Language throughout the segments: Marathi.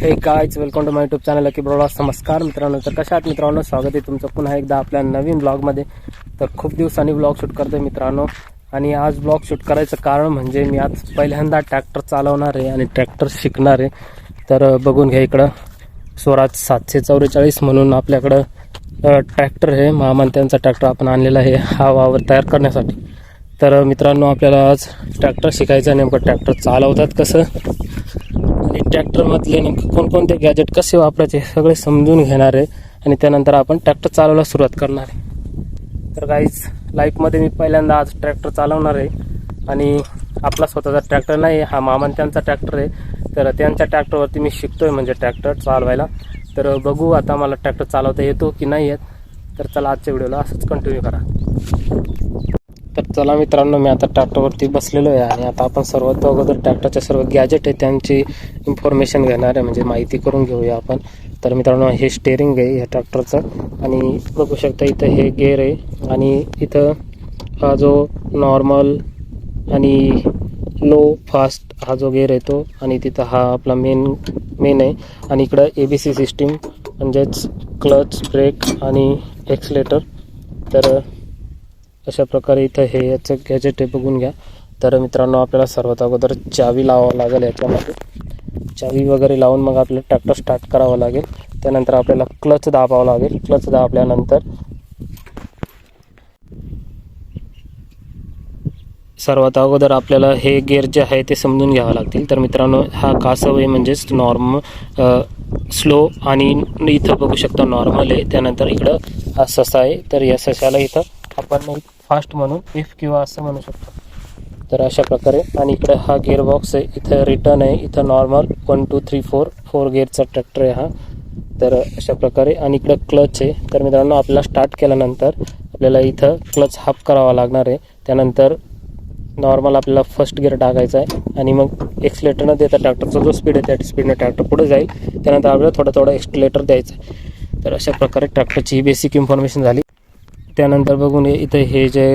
हे guys welcome to my YouTube channel की ब्रॉड नमस्कार मित्रांनो तर कशा आहात मित्रांनो? स्वागत आहे तुमचं पुन्हा एकदा आपल्या नवीन ब्लॉगमध्ये तर खूप दिवसांनी ब्लॉग शूट करतोय मित्रांनो. आणि आज ब्लॉग शूट करायचं कारण म्हणजे मी आज पहिल्यांदा ट्रॅक्टर चालवणार आहे आणि ट्रॅक्टर शिकणार आहे. तर बघून घ्या इकडं. स्वराज सातशे चौवेचाळीस म्हणून आपल्याकडं ट्रॅक्टर आहे. महामन त्यांचा ट्रॅक्टर आपण आणलेला आहे हा वावर तयार करण्यासाठी. तर मित्रांनो आपल्याला आज ट्रॅक्टर शिकायचं नेमकं ट्रॅक्टर चालवतात कसं? आणि ट्रॅक्टरमधले नेमके कोणकोणते गॅजेट कसे वापरायचे सगळे समजून घेणार आहे. आणि त्यानंतर आपण ट्रॅक्टर चालवायला सुरुवात करणार आहे. तर काहीच लाईफमध्ये मी पहिल्यांदा आज ट्रॅक्टर चालवणार आहे. आणि आपला स्वतःचा ट्रॅक्टर नाही हा मामान त्यांचा ट्रॅक्टर आहे. तर त्यांच्या ट्रॅक्टरवरती मी शिकतो आहे म्हणजे ट्रॅक्टर चालवायला. तर बघू आता मला ट्रॅक्टर चालवता येतो की नाही येत. तर चला आजच्या व्हिडिओला असंच कंटिन्यू करा. तर चला मित्रांनो मी आता ट्रॅक्टरवरती बसलेलो आहे आणि आता आपण सर्वात अगोदर ट्रॅक्टरचे सर्व गॅजेट आहे त्यांची इन्फॉर्मेशन घेणार आहे म्हणजे माहिती करून घेऊया आपण. तर मित्रांनो हे स्टेअरिंग आहे या ट्रॅक्टरचं आणि बघू शकता इथं हे गेअर आहे आणि इथं हा जो नॉर्मल आणि लो फास्ट हा जो गेअर आहे तो आणि तिथं हा आपला मेन मेन आहे. आणि इकडं ए बी सी सिस्टीम म्हणजेच क्लच ब्रेक आणि एक्सलेटर तर अशा प्रकारे इथं हे याचं गॅजेट आहे बघून घ्या. तर मित्रांनो आपल्याला सर्वात अगोदर चावी लावावं लागेल याच्यामध्ये. चावी वगैरे लावून मग आपल्याला ट्रॅक्टर स्टार्ट करावं लागेल. त्यानंतर आपल्याला क्लच दाबावं लागेल. क्लच दाबल्यानंतर सर्वात अगोदर आपल्याला हे गेअर जे आहे ते समजून घ्यावं लागतील. तर मित्रांनो हा कासव आहे म्हणजेच नॉर्म स्लो आणि इथं बघू शकता नॉर्मल आहे. त्यानंतर इकडं हा ससा आहे. तर या सशाला इथं आपण फास्ट म्हणून इफ किंवा असं म्हणू शकतो. तर अशा प्रकारे आणि इकडे हा गेअर बॉक्स आहे इथं रिटर्न आहे इथं normal one two three four four गेअरचा tractor आहे हा. तर अशा प्रकारे आणि इकडं क्लच आहे. तर मित्रांनो आपल्याला स्टार्ट केल्यानंतर आपल्याला इथं क्लच हाफ करावा लागणार आहे. त्यानंतर नॉर्मल आपल्याला फर्स्ट गिअर टाकायचा आहे. आणि मग एक्सलेटर न देता ट्रॅक्टरचा जो स्पीड आहे त्या स्पीडनं ट्रॅक्टर पुढे जाईल. त्यानंतर आपल्याला थोडा थोडा एक्सलेटर द्यायचं आहे. तर अशा प्रकारे ट्रॅक्टरची ही बेसिक इन्फॉर्मेशन झाली. त्यानंतर बघून इथं हे जे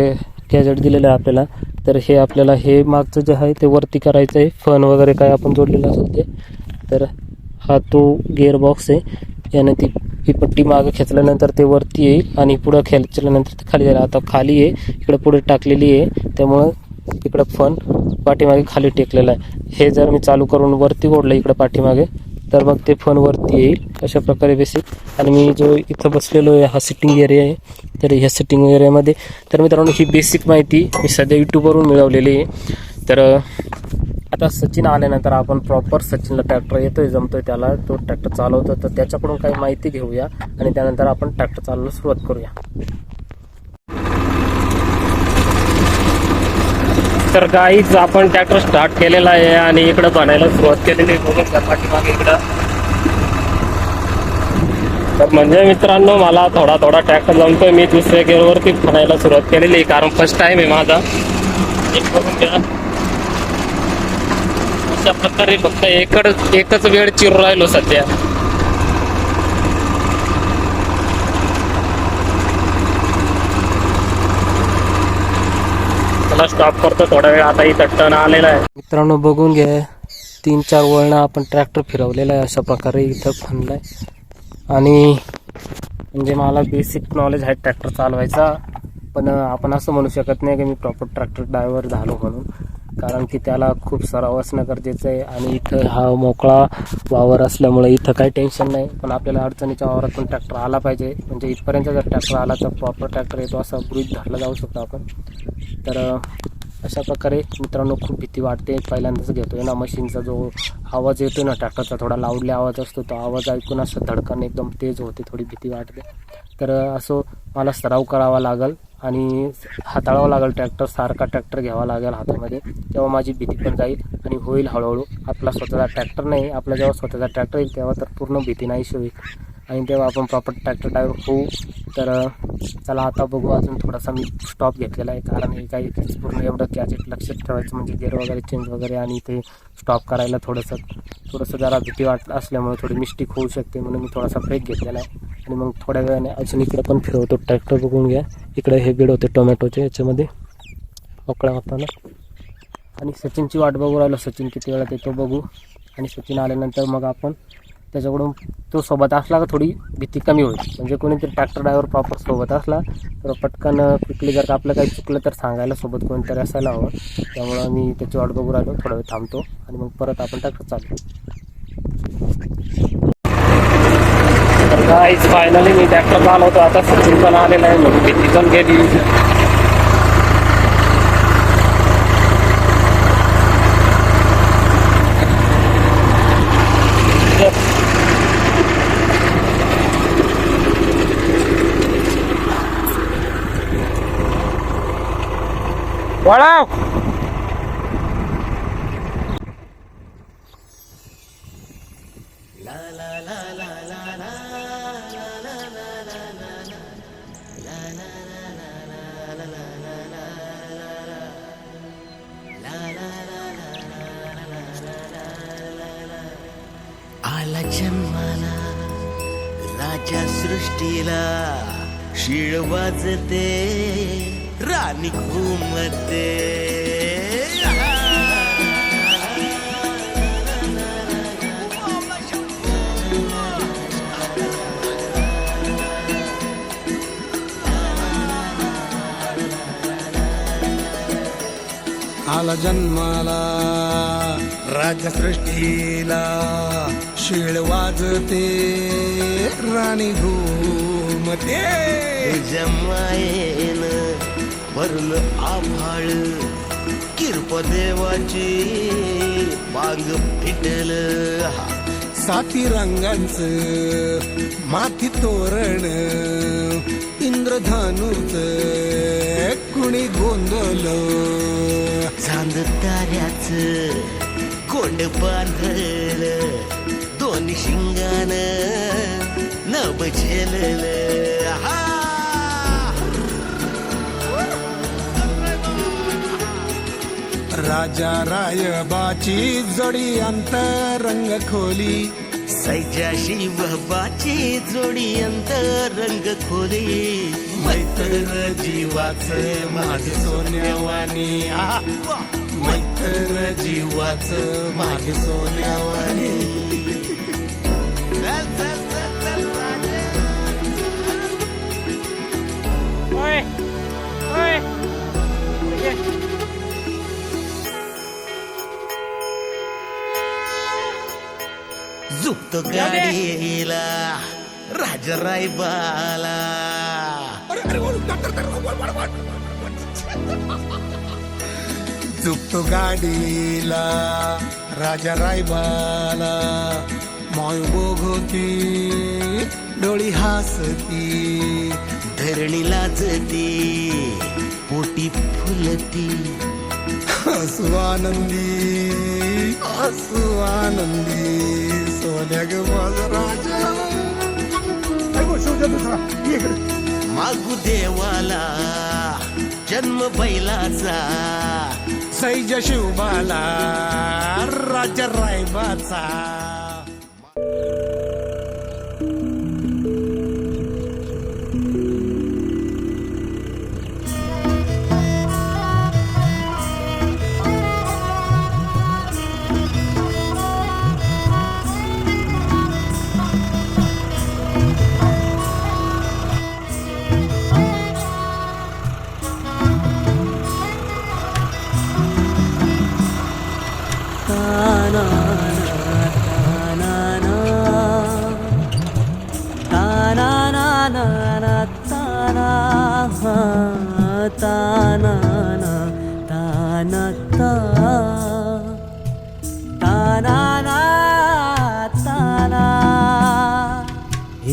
गॅजेट दिलेलं आहे आपल्याला तर हे आपल्याला हे मागचं जे आहे ते वरती करायचं आहे. फन वगैरे काय आपण जोडलेलं असेल ते. तर हा तो गिअर बॉक्स आहे. याने ती ही पट्टी मागं खेचल्यानंतर ते वरती येईल आणि पुढं खेचल्यानंतर ते खाली जाईल. आता खाली आहे इकडं पुढे टाकलेली आहे. त्यामुळं इकडं फन पाठीमागे खाली टेकलेलं आहे. हे जर मी चालू करून वरती ओढलं इकडं पाठीमागे तर मग ते फोन वरती येईल अशा प्रकारे बेसिक. आणि मी जो इथं बसलेलो आहे हा सिटिंग एरिया आहे. तर ह्या सिटिंग एरियामध्ये तर मित्रांनो ही बेसिक माहिती मी सध्या यूट्यूबवरून मिळवलेली आहे. तर आता सचिन आल्यानंतर आपण प्रॉपर सचिनला ट्रॅक्टर येतोय जमतोय त्याला. तो ट्रॅक्टर चालवतो तर त्याच्याकडून काही माहिती घेऊया आणि त्यानंतर आपण ट्रॅक्टर चालवायला सुरुवात करूया. तर काहीच आपण ट्रॅक्टर स्टार्ट केलेला आहे आणि इकडं बनायला सुरुवात केलेली आहे. बघून पाठीमागे इकडं तर म्हणजे मित्रांनो मला थोडा थोडा ट्रॅक्टर जमतोय. मी दुसऱ्या गेअरवरती खणायला सुरुवात केलेली आहे कारण फर्स्ट टाइम आहे माझा. एक घ्या. अशा प्रकारे फक्त एकच एकच वेळ चिरू राहिलो सध्या. मला स्टॉप करतो थोडा वेळ. आता इथं टर्न आलेला आहे. मित्रांनो बघून घ्या. तीन चार वळणं आपण ट्रॅक्टर फिरवलेला आहे अशा प्रकारे इथं फनलाय आणि म्हणजे मला बेसिक नॉलेज आहे ट्रॅक्टर चालवायचा पण आपण असं म्हणू शकत नाही की मी प्रॉपर ट्रॅक्टर ड्रायव्हर झालो म्हणून. कारण की त्याला खूप सराव असणं गरजेचं आहे आणि इथं हा मोकळा वावर असल्यामुळे इथं काही टेन्शन नाही पण आपल्याला अडचणीच्या वावरात पण ट्रॅक्टर आला पाहिजे. म्हणजे इथपर्यंत जर ट्रॅक्टर आला तर प्रॉपर ट्रॅक्टर येतो असा गृहित धरला जाऊ शकतो आपण. तर अशा प्रकारे मित्रांनो खूप भीती वाटते. पहिल्यांदाच घेतो आहे ना मशीनचा जो आवाज येतो ना ट्रॅक्टरचा थोडा लाऊडली आवाज असतो तो आवाज ऐकून असं धडकन एकदम तेज होते थोडी भीती वाटते. तर असं मला सराव करावा लागेल आणि हाताळावं लागेल ट्रॅक्टर सारखा ट्रॅक्टर घ्यावा लागेल हातामध्ये तेव्हा माझी भीती पण जाईल आणि होईल हळूहळू. आपला स्वतःचा ट्रॅक्टर नाही आपला जेव्हा स्वतःचा ट्रॅक्टर येईल तेव्हा तर पूर्ण भीती नाहीशी होईल. आणि तेव्हा आपण प्रॉपर ट्रॅक्टर ड्रायव्हर होऊ. तर चला आता बघू अजून थोडासा मी स्टॉप घेतलेला आहे. कारण हे काही पूर्ण एवढं गॅजेट लक्षात ठेवायचं म्हणजे गेअर वगैरे चेंज वगैरे आणि ते स्टॉप करायला थोडंसं थोडंसं जरा भीती वाट असल्यामुळे थोडी मिस्टेक होऊ शकते म्हणून मी थोडासा ब्रेक घेतलेला आहे. आणि मग थोड्या वेळाने अजून इकडे पण फिरवतो. ट्रॅक्टर बघून घ्या. इकडे हे बीड होते टोमॅटोचे याच्यामध्ये. मोकळ्या होताना. आणि सचिनची वाट बघू राहिलो. सचिन किती वेळात येतो बघू. आणि सचिन आल्यानंतर मग आपण त्याच्याकडून तो सोबत असला का थोडी भीती कमी होईल. म्हणजे कोणीतरी ट्रॅक्टर ड्रायव्हर प्रॉपर सोबत असला तर पटकन क्विकली जर का आपलं काही चुकलं तर सांगायला सोबत कोणतरी असायला हवं. त्यामुळं मी त्याची वाट बघू राहिलो थोडा वेळ थांबतो आणि मग परत आपण ट्रॅक्टर चालू तर फायनली मी ट्रॅक्टर होतो आता सचिन पण आलेला आहे मग भीती पण गेली. वळाव. आला जन्माला राजा सृष्टीला शिळ वाजते. राणी घुमते. आला जन्माला राजसृष्टीला शिळ वाजते राणी घुमते. तुझ्या मायेन भरलं आभाळ. किरप देवाची बांग फिटल. साती रंगांच माती तोरण इंद्रधनुच कुणी गोंधळ चांद ताऱ्याच कोंड बांधल दोन शिंगान नभ झेलल. राजा रायबाची जोडी अंतरंग खोली. सैजाशी बाबाची जोडी अंतरंग खोली. मैत्र जीवाच माझ सोन्यावानी आ, मैत्र जीवाच माझ सोन्यावानी चल, चल, झुकतो गाडीला राजा रायबाला चुकतो गाडीला राजा रायबाला माय बोगती डोळी हासती धरणी लाजती पोटी फुलती. हसू आनंदी आनंदी सोन्या ग माझा राजा मागू देवाला जन्म बैलाचा. सैज शिवबाला राजा रायबाचा.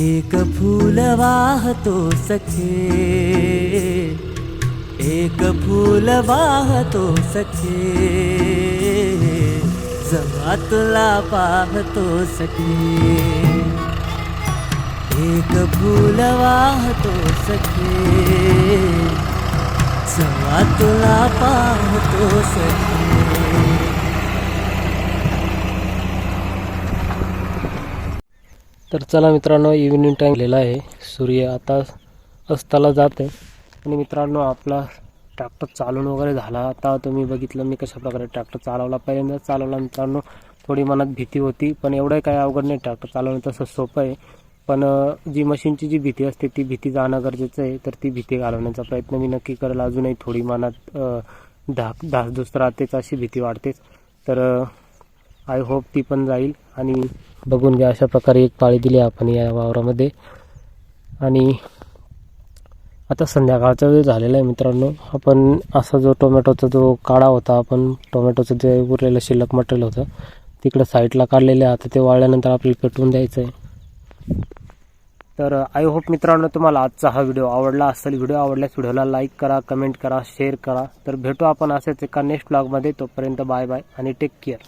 एक फूल वाहतो सखे एक फूल सखे तुला पाहतो सखे एक फूल वाहतो सखे जवा तुला पाहतो सखे. तर चला मित्रांनो इव्हिनिंग टाईम झालेला आहे. सूर्य आता अस्ताला जात आहे. आणि मित्रांनो आपला ट्रॅक्टर चालून वगैरे झाला. आता तुम्ही बघितलं मी कशा प्रकारे ट्रॅक्टर चालवला. पहिल्यांदा चालवला मित्रांनो थोडी मनात भीती होती पण एवढं काही अवघड नाही. ट्रॅक्टर चालवणं तसं सोपं आहे. पण जी मशीनची जी भीती असते ती भीती जाणं गरजेचं आहे. तर ती भीती घालवण्याचा प्रयत्न मी नक्की करेल. अजूनही थोडी मनात धाक धासधूस राहतेच अशी भीती वाढतेच. तर आय होप ती पण जाईल. आणि बघून घ्या अशा प्रकारे एक पाळी दिली आपण या वावरामध्ये. आणि आता संध्याकाळचा वेळ झालेला आहे मित्रांनो. आपण असा जो टोमॅटोचा जो काढा होता आपण टोमॅटोचं जे उरलेलं शिल्लक मटेरियल होतं तिकडं साईडला काढलेलं आहे. आता ते वाळल्यानंतर आपल्याला पेटवून द्यायचं आहे. तर uh, आय होप मित्रांनो तुम्हाला आजचा हा व्हिडिओ आवडला असेल. व्हिडिओ आवडल्यास व्हिडिओला लाईक करा कमेंट करा शेअर करा. तर भेटू आपण असेच एका नेक्स्ट ब्लॉगमध्ये तोपर्यंत बाय बाय आणि टेक केअर